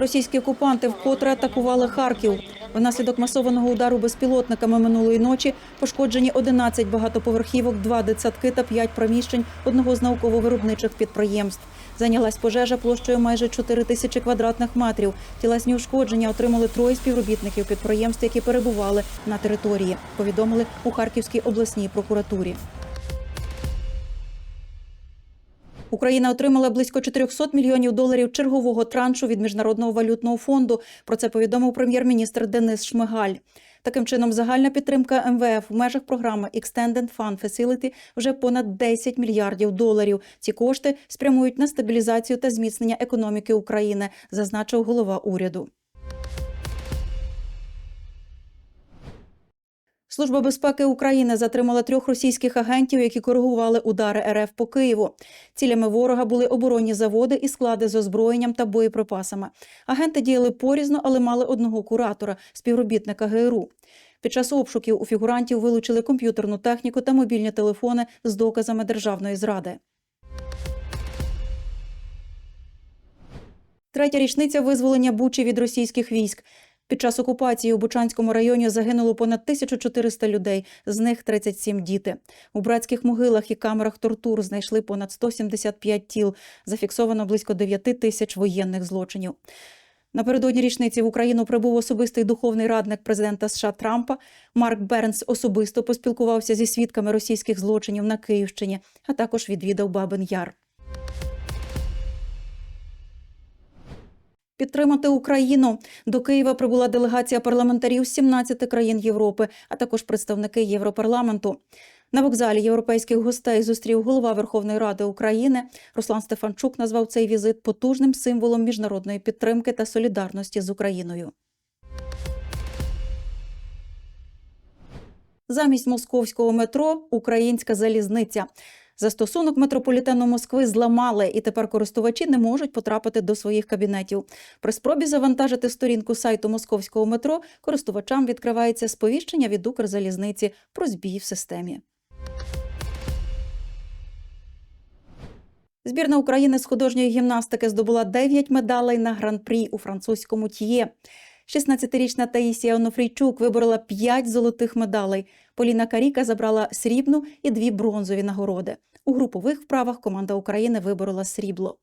Російські окупанти вкотре атакували Харків. Внаслідок масованого удару безпілотниками минулої ночі пошкоджені 11 багатоповерхівок, 2 дитсадки та 5 приміщень одного з науково-виробничих підприємств. Зайнялась пожежа площею майже 4 тисячі квадратних метрів. Тілесні ушкодження отримали троє співробітників підприємств, які перебували на території. Повідомили у Харківській обласній прокуратурі. Україна отримала близько 400 мільйонів доларів чергового траншу від міжнародного валютного фонду. Про це повідомив прем'єр-міністр Денис Шмигаль. Таким чином, загальна підтримка МВФ в межах програми Extended Fund Facility вже понад 10 мільярдів доларів. Ці кошти спрямують на стабілізацію та зміцнення економіки України, зазначив голова уряду. Служба безпеки України затримала трьох російських агентів, які коригували удари РФ по Києву. Цілями ворога були оборонні заводи і склади з озброєнням та боєприпасами. Агенти діяли порізно, але мали одного куратора, співробітника ГРУ. Під час обшуків у фігурантів вилучили комп'ютерну техніку та мобільні телефони з доказами державної зради. Третя річниця визволення Бучі від російських військ. Під час окупації у Бучанському районі загинуло понад 1400 людей, з них 37 діти. У братських могилах і камерах тортур знайшли понад 175 тіл. Зафіксовано близько 9 тисяч воєнних злочинів. Напередодні річниці в Україну прибув особистий духовний радник президента США Трампа. Марк Бернс особисто поспілкувався зі свідками російських злочинів на Київщині, а також відвідав Бабин Яр. Підтримати Україну до Києва прибула делегація парламентарів з 17 країн Європи, а також представники Європарламенту. На вокзалі європейських гостей зустрів голова Верховної Ради України. Руслан Стефанчук назвав цей візит потужним символом міжнародної підтримки та солідарності з Україною. Замість московського метро українська залізниця. Застосунок метрополітену Москви зламали, і тепер користувачі не можуть потрапити до своїх кабінетів. При спробі завантажити сторінку сайту московського метро користувачам відкривається сповіщення від Укрзалізниці про збій в системі. Збірна України з художньої гімнастики здобула 9 медалей на гран-прі у французькому тіє. 16-річна Таїсія Онофрійчук виборола 5 золотих медалей. Поліна Каріка забрала срібну і дві бронзові нагороди. У групових вправах команда України виборола срібло.